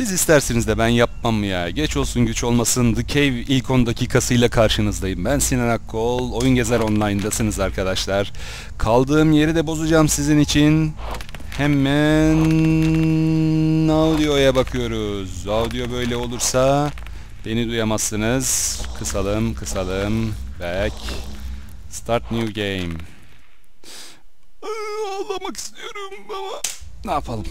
Siz istersiniz de ben yapmam ya. Geç olsun güç olmasın. The Cave ilk 10 dakikasıyla karşınızdayım. Ben Sinan Akkol. Oyun Gezer Online'dasınız arkadaşlar. Kaldığım yeri de bozacağım sizin için. Hemen audioya bakıyoruz. Audio böyle olursa beni duyamazsınız. Kısalım, kısalım. Back. Start new game. Ağlamak istiyorum ama ne yapalım?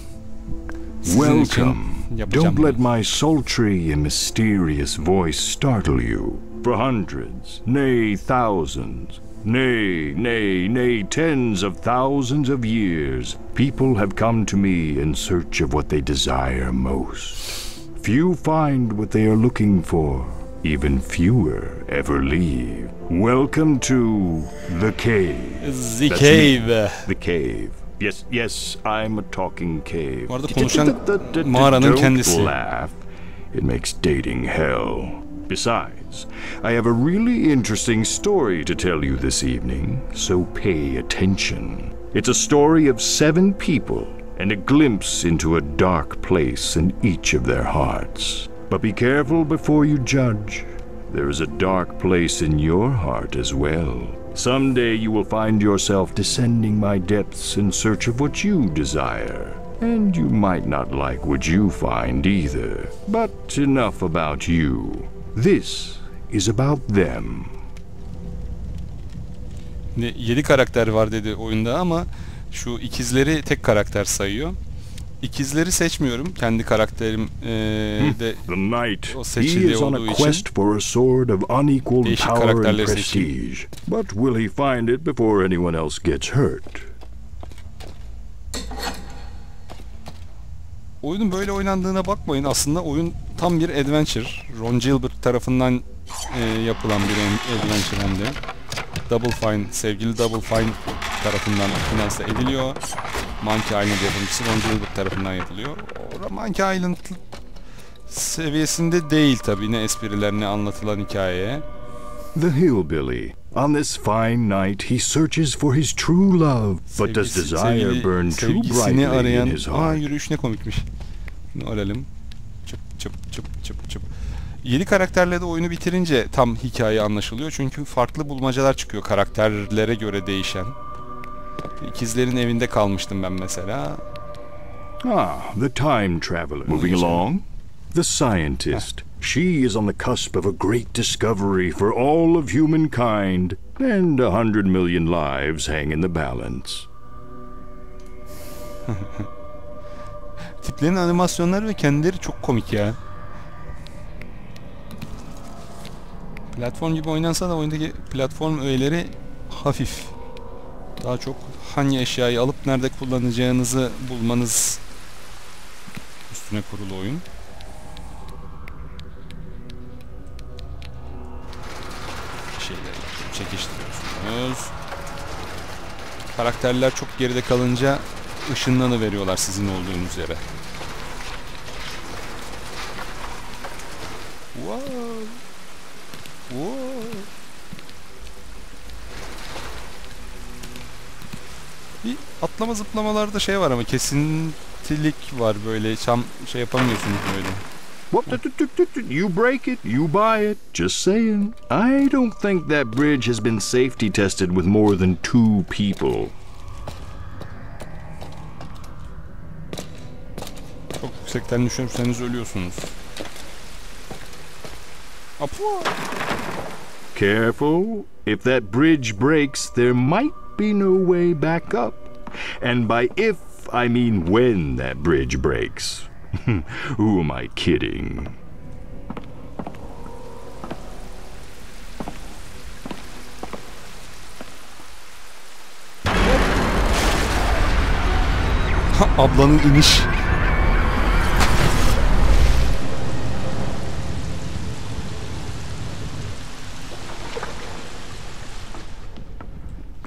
Sizin için Welcome. yapacağım Don't let my sultry and mysterious voice startle you. For hundreds, nay thousands, nay, nay, nay tens of thousands of years, people have come to me in search of what they desire most. Few find what they are looking for. Even fewer ever leave. Welcome to the cave. The That's Cave. The cave. Yes, yes, I'm a talking cave. Bu arada konuşan mağaranın kendisi. laugh. It makes dating hell. Besides, I have a really interesting story to tell you this evening, so pay attention. It's a story of seven people and a glimpse into a dark place in each of their hearts. But be careful before you judge. There is a dark place in your heart as well. Someday you will find yourself descending my depths in search of what you desire. And you might not like what you find either. But enough about you. This is about them. 7 karakter var dedi oyunda ama şu ikizleri tek karakter sayıyor. İkizleri seçmiyorum. Kendi karakterim eee, de The knight, O on olduğu için quest for a sword of unequaled değişik power and karakterleri seçeyim. prestige. But will he find it before anyone else gets hurt? oyunun böyle oynandığına bakmayın. Aslında oyun tam bir adventure. Ron Gilbert tarafından eee, yapılan bir en- adventure hem de. Double Fine, sevgili Double Fine tarafından finanse ediliyor. Monkey Island yapımcısı Ron Gilbert tarafından yapılıyor. O Monkey Island seviyesinde değil tabii ne espriler ne anlatılan hikayeye. The hillbilly. On this fine night, he searches for his true love, but does desire burn too brightly arayan... in his Aa heart? yürüyüş ne komikmiş. Bunu alalım. Çıp çıp çıp çıp çıp. 7 karakterle de oyunu bitirince tam hikaye anlaşılıyor. Çünkü farklı bulmacalar çıkıyor karakterlere göre değişen. İkizlerin evinde kalmıştım ben mesela. Ah, the time traveler. Moving along, the scientist. She is on the cusp of a great discovery for all of humankind, and a hundred million lives hang in the balance. Tiplerin animasyonları ve kendileri çok komik ya. Platform gibi oynansa da oyundaki platform öğeleri hafif. Daha çok hangi eşyayı alıp nerede kullanacağınızı bulmanız üstüne kurulu oyun. Şeyleri çekiştiriyorsunuz. Karakterler çok geride kalınca ışınlanı veriyorlar sizin olduğunuz yere. Wow. Wow. Atlama zıplamalarda şey var ama kesintilik var böyle tam şey yapamıyorsunuz böyle. You break it, you buy it. Just saying. I don't think that bridge has been safety tested with more than two people. Çok yüksekten düşürseniz ölüyorsunuz. Apu. Careful. If that bridge breaks, there might be no way back up. And by if, I mean when that bridge breaks. Who am I kidding? Ablanın iniş.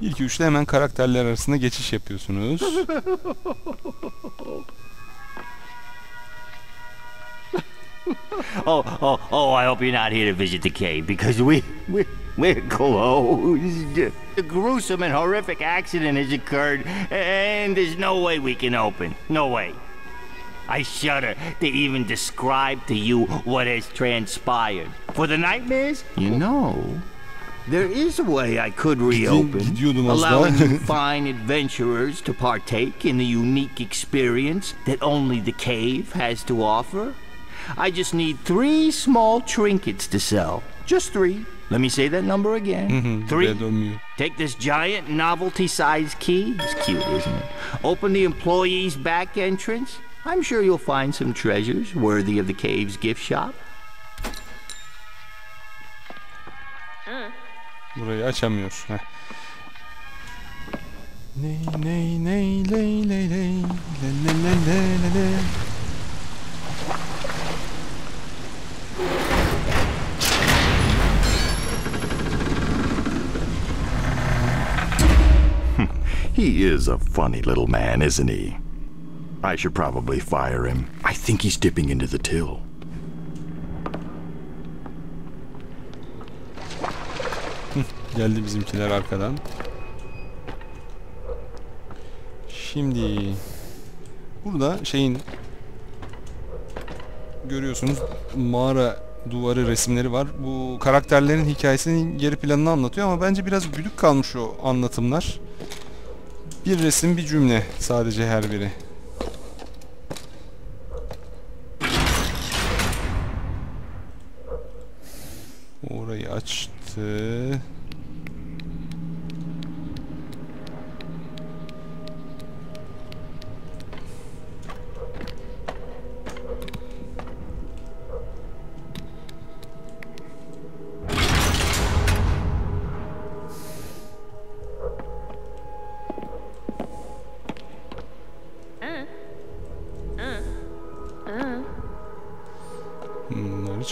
Iki üçte hemen karakterler arasında geçiş yapıyorsunuz. Oh, oh, oh, I hope you're not here to visit the cave because we, we, we're closed. A gruesome and horrific accident has occurred and there's no way we can open. No way. I shudder to even describe to you what has transpired. For the nightmares, you know, there is a way I could reopen, gidiyordum az allowing you fine adventurers to partake in the unique experience that only the cave has to offer. I just need three small trinkets to sell. Just three. Let me say that number again. three. Buraya dönmüyor. Take this giant novelty sized key. It's cute, isn't it? Open the employee's back entrance. I'm sure you'll find some treasures worthy of the cave's gift shop. Burayı açamıyor. Heh. Ney ney ney ley ley ley le le le le le le. He is a funny little man, isn't he? I should probably fire him. I think he's dipping into the till. Geldi bizimkiler arkadan. Şimdi burada şeyin görüyorsunuz mağara duvarı resimleri var. Bu karakterlerin hikayesinin geri planını anlatıyor ama bence biraz güdük kalmış o anlatımlar. Bir resim bir cümle sadece her biri. Orayı açtı.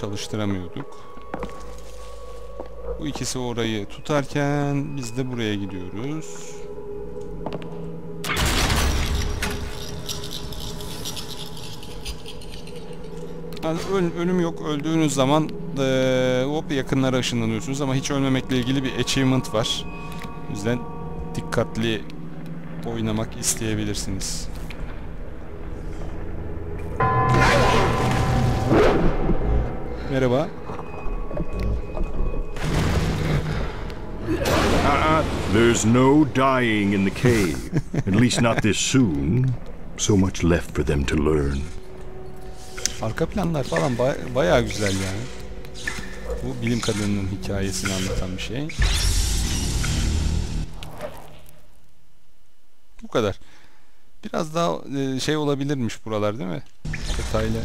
Çalıştıramıyorduk. Bu ikisi orayı tutarken biz de buraya gidiyoruz. Yani öl- ölüm yok. Öldüğünüz zaman eee, hop yakınlara ışınlanıyorsunuz ama hiç ölmemekle ilgili bir achievement var. O yüzden dikkatli oynamak isteyebilirsiniz. Merhaba. There's no dying in the cave. At least not this soon. So much left for them to learn. Arka planlar falan baya- bayağı güzel yani. Bu bilim kadınının hikayesini anlatan bir şey. Bu kadar. Biraz daha e, şey olabilirmiş buralar değil mi? Detaylı.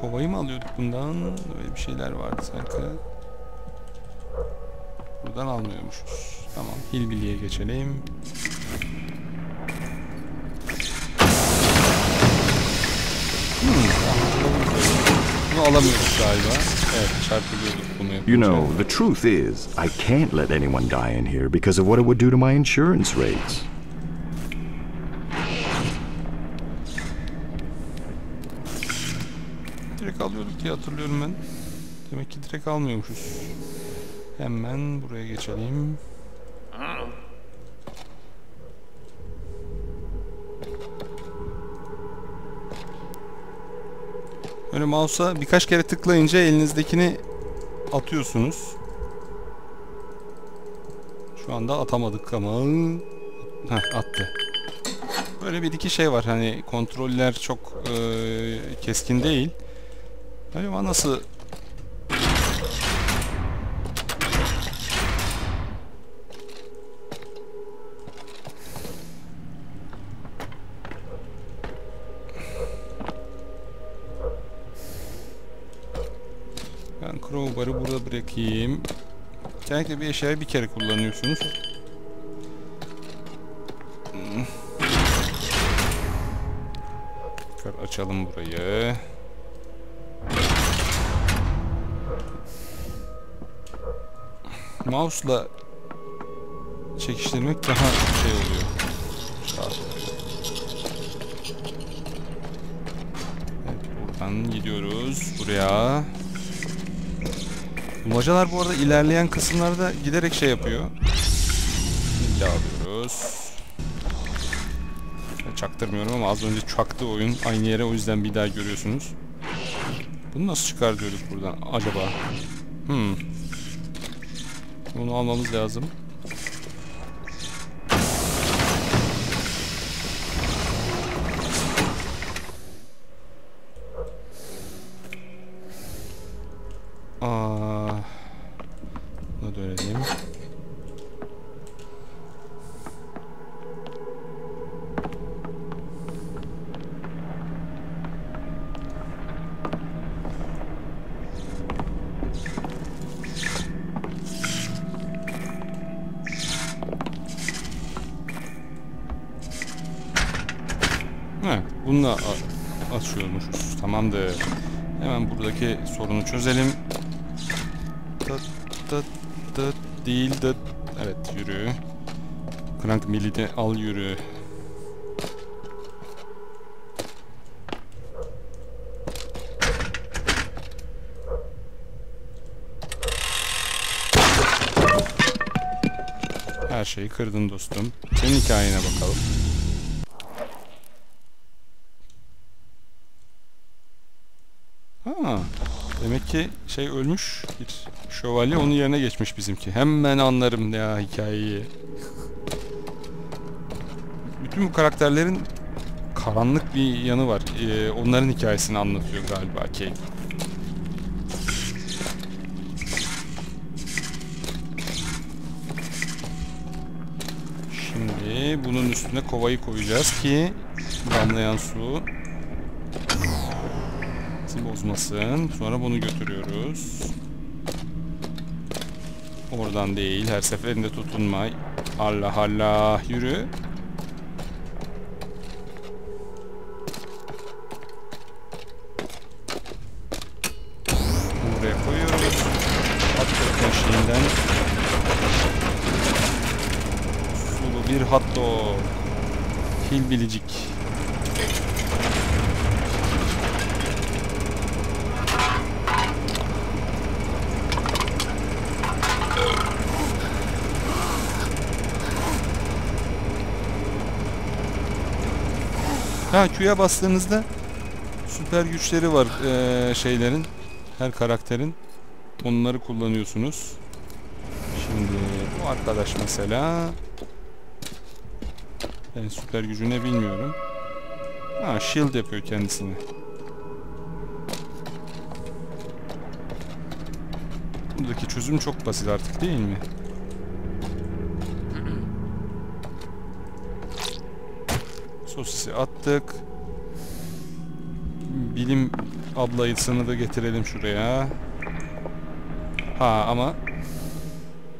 Kovayı mı alıyorduk bundan? Öyle bir şeyler vardı sanki. Buradan almıyormuşuz. Tamam. Hilbili'ye geçelim. Hmm. You know, the truth is, I can't let anyone die in here because of what it would do to my insurance rates. Direkt alıyorduk diye hatırlıyorum ben. Demek ki direkt almıyormuşuz. Hemen buraya geçelim. Böyle mouse'a birkaç kere tıklayınca elinizdekini atıyorsunuz. Şu anda atamadık ama Heh, attı. Böyle bir iki şey var hani kontroller çok eee, keskin değil. Acaba nasıl Ben crowbar'ı burada bırakayım. Genellikle bir eşyayı bir kere kullanıyorsunuz. Hmm. Tekrar açalım burayı. mouse'la çekiştirmek daha şey oluyor. Evet, buradan gidiyoruz buraya. Bulmacalar bu arada ilerleyen kısımlarda giderek şey yapıyor. İlla alıyoruz. Çaktırmıyorum ama az önce çaktı oyun. Aynı yere o yüzden bir daha görüyorsunuz. Bunu nasıl çıkar diyorduk buradan acaba? Hmm. Bunu almamız lazım. Aa, bunu bununla a- açıyormuşuz. Tamamdır. Hemen buradaki sorunu çözelim. Tıt tıt tıt değil tıt. Evet yürü. Crank millide al yürü. Her şeyi kırdın dostum. Senin hikayene bakalım. Ha, demek ki şey ölmüş bir şövalye onun yerine geçmiş bizimki. Hemen anlarım ya hikayeyi. Bütün bu karakterlerin karanlık bir yanı var. Ee, onların hikayesini anlatıyor galiba Kay. Şimdi bunun üstüne kovayı koyacağız ki damlayan su bizi bozmasın. Sonra bunu götürüyoruz. Oradan değil. Her seferinde tutunma. Allah Allah. Yürü. Buraya koyuyoruz. Hot maşininden. Sulu bir hot dog. Hilbilicik. Ha Q'ya bastığınızda süper güçleri var eee, şeylerin. Her karakterin. Onları kullanıyorsunuz. Şimdi bu arkadaş mesela ben süper gücü ne bilmiyorum. Ha shield yapıyor kendisini. Buradaki çözüm çok basit artık değil mi? Sosisi attık. Bilim ablayısını da getirelim şuraya. Ha ama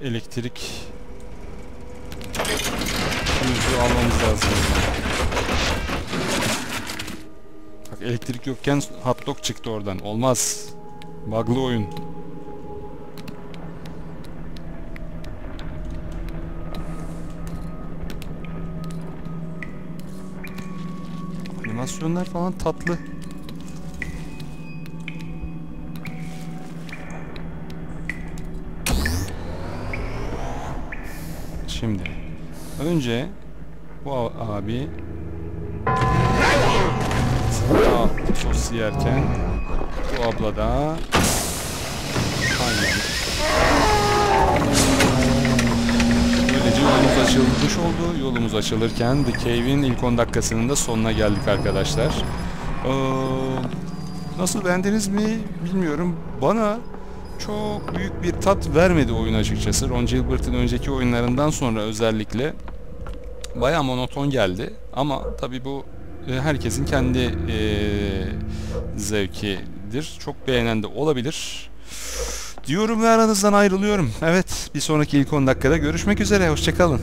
elektrik yüzü almamız lazım. Bak elektrik yokken hot dog çıktı oradan. Olmaz. Bug'lı oyun. Animasyonlar falan tatlı. Şimdi önce bu abi sos yerken bu abla da aynen Böylece yolumuz açılmış oldu. Yolumuz açılırken The Cave'in ilk 10 dakikasının da sonuna geldik arkadaşlar. Ee, nasıl beğendiniz mi bilmiyorum. Bana çok büyük bir tat vermedi oyun açıkçası. Ron Gilbert'ın önceki oyunlarından sonra özellikle baya monoton geldi. Ama tabi bu e, herkesin kendi e, zevkidir. Çok beğenen de olabilir. Diyorum ve aranızdan ayrılıyorum. Evet bir sonraki ilk 10 dakikada görüşmek üzere. Hoşçakalın.